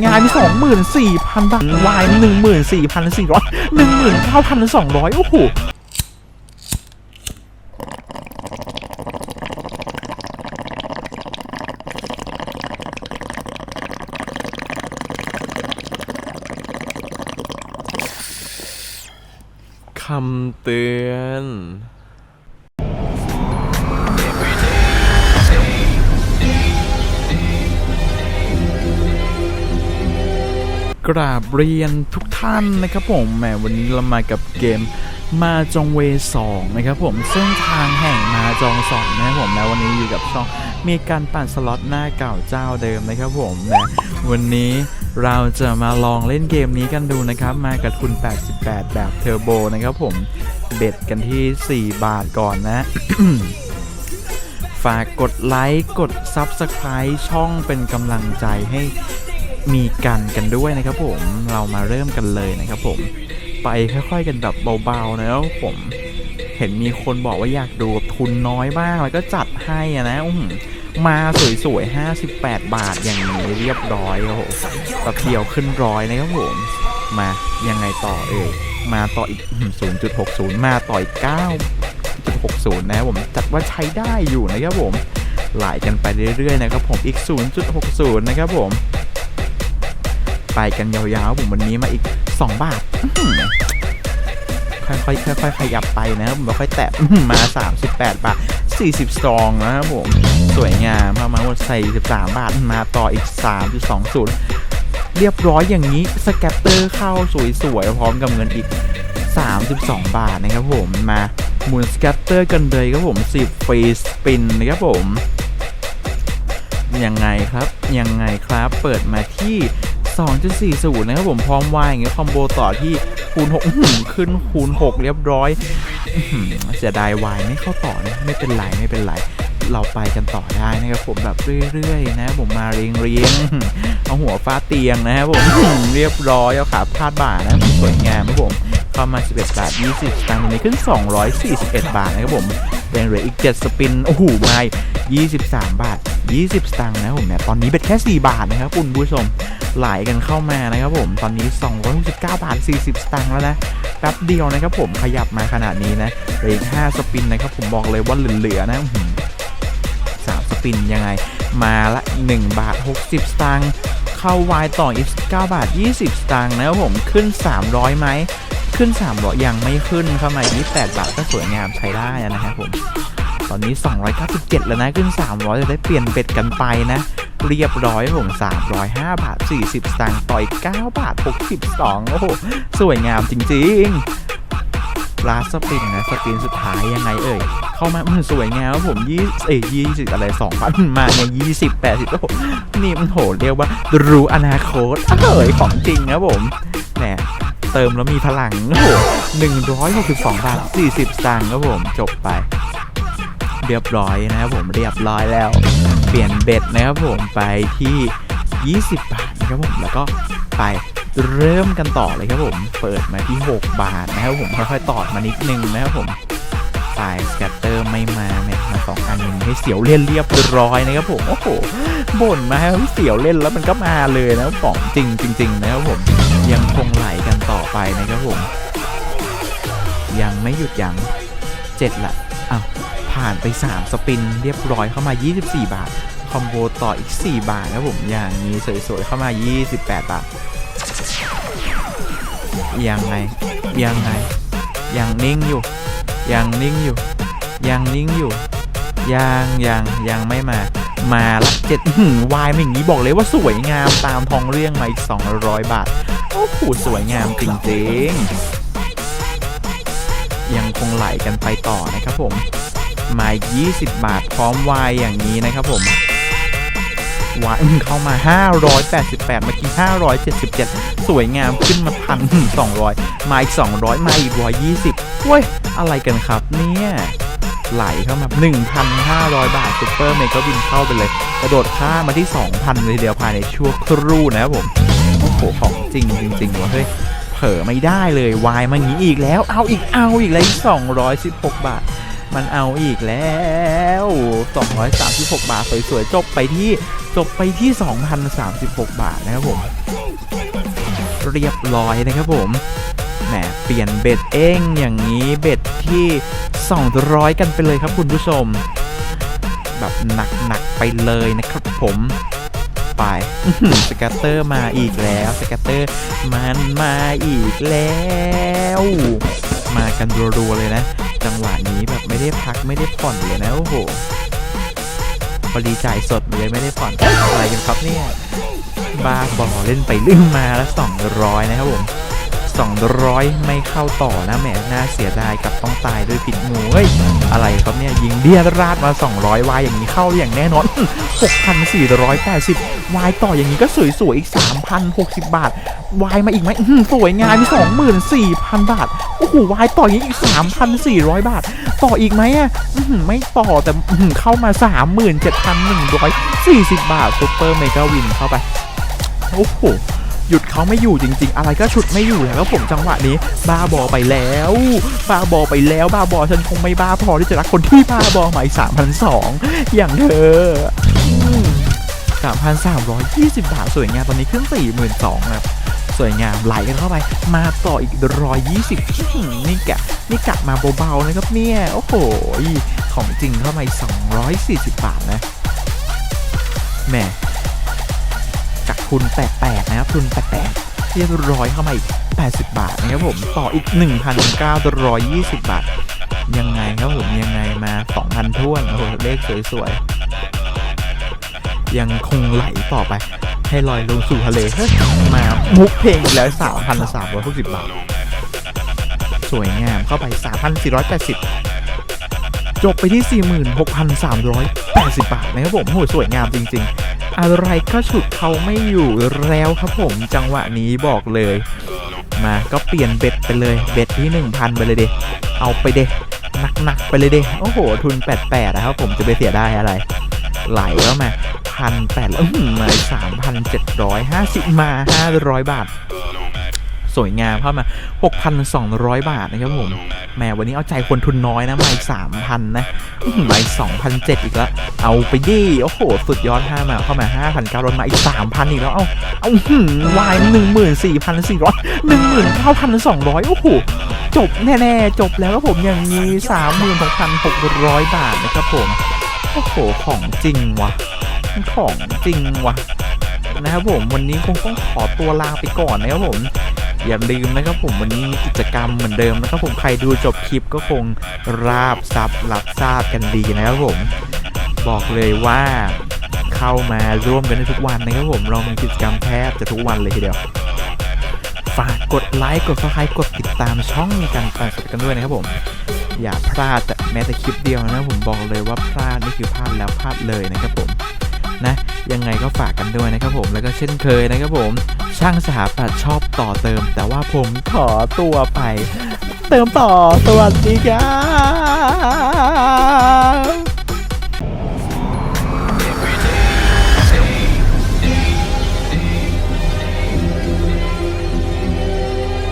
งานมีสองหมื่นสี่พันบาทวายหนึ่งหมื่นสี่พันสี่ร้อยหนึ่งหมื่นเก้าพันสองร้อยโอ้โหคำเตือน กราบเรียนทุกท่านนะครับผมแหมวันนี้เรามากับเกมมาจองเวสองนะครับผมซึ่งทางแห่งมาจองสองนะครับผมนะวันนี้อยู่กับช่องมีการปั่นสล็อตหน้าเก่าเจ้าเดิมนะครับผมนะวันนี้เราจะมาลองเล่นเกมนี้กันดูนะครับ มากับทุน 88 แบบเทอร์โบนะครับผมเบ็ดกันที่ 4 บาทก่อนนะฝากกดไลค์ กด Subscribe ช่องเป็นกำลังใจให้ มีกันกันด้วยนะครับผมเรามาเริ่มกันเลยนะครับผมไปค่อยๆกันแบบเบาๆนะครับผมเห็นมีคนบอกว่าอยากดูแบบทุนน้อยบ้างแล้วก็จัดให้นะอื้อหือมาสวยๆ 58 บาทอย่างนี้เรียบร้อยโอ้โหแป๊บเดียวขึ้นร้อยนะครับผมมายังไงต่อเอ่ยมาต่ออีกอื้อหือ0.60 มาต่ออีก 9.60 นะครับผมจัดว่าใช้ได้อยู่นะครับผมไหลกันไปเรื่อยๆนะครับผมอีก 0.60 นะครับผม ไปกันยาวๆผมวันนี้มาอีก 2 บาทอื้อหือค่อยๆค่อยๆขยับไปนะครับผมค่อยแตะมา 38 บาท 40สตรองนะครับผม สวยงามพอมาหมดใส่13 บาทมาต่ออีก 3.20 เรียบร้อยอย่างนี้สแกตเตอร์เข้าสวยๆ พร้อมกับเงินอีก 32 บาทนะครับผมมาหมุนสแกตเตอร์กันเลยครับผม 10ฟรีสปินนะครับผมยังไงครับยังไงครับเปิดมาที่ 2.40 นะครับผมพร้อมวายอย่างเงี้ยคอมโบต่อที่คูณ6อื้อหือขึ้นคูณ 6 เรียบร้อยอื้อหือเสียดายวายไม่เข้าต่อนะไม่เป็นไรไม่เป็นไรเราไปกันต่อได้นะครับผมแบบเรื่อยๆนะผมมาเรียงเรียงเอาหัวฟาเตียงนะครับผมเรียบร้อยเอาขาพาดบ่านะสวยงามนะครับผมเข้ามา 11 บาท 20สตางค์ตรงนี้ขึ้น 241 บาทนะครับผมยังเหลืออีก 7 สปิน โอ้โหไม่23 บาท 20 สตางค์นะผมเนี่ยตอนนี้เป็นแค่ 4 บาทนะครับคุณผู้ชม ไหลกันเข้ามานะครับผมตอนนี้ 269 บาท 40 สตางค์แล้วนะแป๊บเดียวนะครับผมขยับมาขนาดนี้นะเหลืออีก 5 สปินนะครับผมบอกเลยว่าเหลือๆนะสามสปินยังไง มาละ 1 บาท 60 สตางค์เข้าวายต่ออีก9บาท 20 สตางค์นะครับผมขึ้น 300ไหมขึ้น300ยังไม่ขึ้นเข้ามา28 บาทก็สวยงามใช้ได้นะครับผมตอนนี้ 297 แล้วนะ ขึ้น 300 จะได้เปลี่ยนเบ็ดกันไปนะ เรียบร้อยผม305 บาท 40 สตางค์ต่อย 9 บาท 62 โอ้โห สวยงามจริงๆลาสปินนะ สปินสุดท้ายยังไงเอ่ย เข้ามามันสวยงามครับผมยี่เอ้ยยี่สิบอะไรสองพันมาเนี่ยยี่สิบแปดสิบโอ้โห นี่มันโหเรียกว่ารู้อนาคตเอ้ยของจริงครับผมแหมเติมแล้วมีพลังโอ้โหหนึ่งร้อยหกสิบสองบาทสี่สิบสตางค์ครับผมจบไป เรียบร้อยนะครับผมเรียบร้อยแล้ว ปลี่ยนเบ็ดนะครับผมไปที่ 20 บาทนะครับผมแล้วก็ไปเริ่มกันต่อเลยครับผม เปิดมาที่ 6 บาทนะครับผมค่อยๆตอดมานิดนึงนะครับผมสายสแกตเตอร์ไม่มาเนี่ยมาสองอันนึงให้เสียวเล่นเรียบร้อยนะครับผม โอ้โหบ่นมาให้เสียวเล่นแล้วมันก็มาเลยนะครับของจริงจริงๆนะครับผมยังคงไหลกันต่อไปนะครับผม ยังไม่หยุดยั้งเจ็ดละอ้าว ผ่านไป 3 สปิน เรียบร้อยเข้ามา 24 บาท คอมโบต่ออีก 4 บาทนะผมอย่างนี้สวยๆเข้ามา 28 บาท ยังไง ยังไง ยังนิ่งอยู่ ยังนิ่งอยู่ ยังนิ่งอยู่ ยังยังยังไม่มา มาละเจ็ดวายมาอย่างนี้บอกเลยว่าสวยงามตามทองเรื่องมาอีก 200 บาท โอ้โหสวยงามจริงๆยังคงไหลกันไปต่อนะครับผม มา20 บาทพร้อมวายอย่างนี้นะครับผมวายเข้ามา 588 เมื่อกี้ 577 สวยงามขึ้นมาพันสองร้อยมาอีก 200 มาอีก 120เว้ย อะไรกันครับเนี่ยไหลเข้ามา 1,500 บาทซุปเปอร์เมกะวินเข้าไปเลย กระโดดข้ามมาที่ 2,000 เลยเดียวภายในชั่วครู่นะครับผม โอ้โห ของจริงจริงๆว่ะเฮ้ย เผลอไม่ได้เลยวายมาอย่างนี้อีกแล้ว เอาอีกเอาอีกเลย216 บาท มันเอาอีกแล้ว 236 บาทสวยๆ จบไปที่จบไปที่ 2,036 บาทนะครับผม เรียบร้อยนะครับผมแหมเปลี่ยนเบ็ดเองอย่างนี้เบ็ดที่ 200 กันไปเลยครับคุณผู้ชม แบบหนักๆไปเลยนะครับผมไปสแกตเตอร์มาอีกแล้วสแกตเตอร์มันมาอีกแล้ว มากันรัวๆเลยนะ จังหวะนี้แบบไม่ได้พักไม่ได้ผ่อนเลยนะโอ้โหพอดีจ่ายสดเลยไม่ได้ผ่อนอะไรกันครับเนี่ยบ้าบอเล่นไปเล่นมาแล้วสองร้อยนะครับผม 200 ไม่เข้าต่อนะแหมน่าเสียดายกับต้องตายด้วยผิดงูเฮ้ยอะไรครับเนี่ยยิงเดียราดมา 200 วายอย่างนี้เข้าอย่างแน่นอน 6,480 วายต่ออย่างนี้ก็สวยๆอีก 3,060 บาท วายมาอีกไหมสวยงามมี24,000 บาท โอ้โหวายต่ออย่างนี้อีก 3,400 บาท ต่ออีกไหมอะไม่ต่อแต่อื้อหือเข้ามา 37,140 บาทซุปเปอร์เมกาวินเข้าไป โอ้โห หยุดเขาไม่อยู่จริง ๆ อะไรก็ฉุดไม่อยู่แล้วครับผมจังหวะนี้ บ้าบอไปแล้ว บ้าบอไปแล้วบ้าบอฉันคงไม่บ้าพอที่จะรักคนที่บ้าบอใหม่สามพันสองอย่างเธอสามพันสามร้อยยี่สิบบาทสวยงามตอนนี้ขึ้นสี่หมื่นสองครับสวยงามไหลกันเข้าไป มาต่ออีกร้อยยี่สิบนี่กะนี่กะมาเบาๆนะครับเนี่ย โอ้โห ของจริงเข้ามาสองร้อยสี่สิบบาทนะแหม ทุนแปลกๆนะครับ ทุนแปลกๆเรียบร้อยเข้ามาอีก 80 บาทนะครับผม ต่ออีก 1,920 บาท ยังไงครับผม ยังไงมา 2,000ท้วนโอ้โหเลขสวยๆ ยังคงไหลต่อไป ให้ลอยลงสู่ทะเลเฮ้ยมามุกเพลงอีกแล้ว 3,360 บาท สวยงามเข้าไป 3,480 จบไปที่ 180 บาทนะครับผมโหสวยงามจริง ๆ อะไรก็ฉุดเขาไม่อยู่แล้วครับผมจังหวะนี้บอกเลย มาก็เปลี่ยนเบ็ดไปเลยเบ็ดที่ 1,000 ไปเลยเดเอาไปเดหนักๆไปเลยเดโอ้โห ทุน 88 นะครับผมจะไปเสียได้อะไร ไหลเข้ามาพันแปดแล้วมาสามพันเจ็ดร้อยห้าสิบมาห้าร้อยบาท สวยงามเข้ามา 6,200 บาทนะครับผมแหมวันนี้เอาใจคนทุนน้อยนะมาอีก3,000นะอื้อหือมาอีก2,007อีกแล้วเอาไปดิโอ้โห สุดยอดห้ามาเข้ามา5,900มาอีก3,000อีกแล้ว เอาเอาหืมวาย14,400 19,200โอ้โหจบแน่ๆ จบแล้วครับผมอย่างนี้36,600บาทนะครับผมโอ้โหของจริงว่ะของจริงว่ะนะครับผมวันนี้คงต้องขอตัวลาไปก่อนนะครับผม อย่าลืมนะครับผมวันนี้มีกิจกรรมเหมือนเดิมนะครับผมใครดูจบคลิปก็คงราบซับรับทราบกันดีนะครับผม บอกเลยว่าเข้ามาร่วมกันได้ทุกวันนะครับผมเรามีกิจกรรมแทบจะทุกวันเลยทีเดียวฝากกดไลค์กดซับสไครต์กดติดตามช่องการฝากสดกันด้วยนะครับผม อย่าพลาดแต่แม้แต่คลิปเดียวนะผมบอกเลยว่าพลาดนี่คือพลาดแล้วพลาดเลยนะครับผม นะยังไงก็ฝากกันด้วยนะครับผมแล้วก็เช่นเคยนะครับผม ช่างสถาปัตย์ชอบต่อเติม แต่ว่าผมขอตัวไป เติมต่อสวัสดีครับ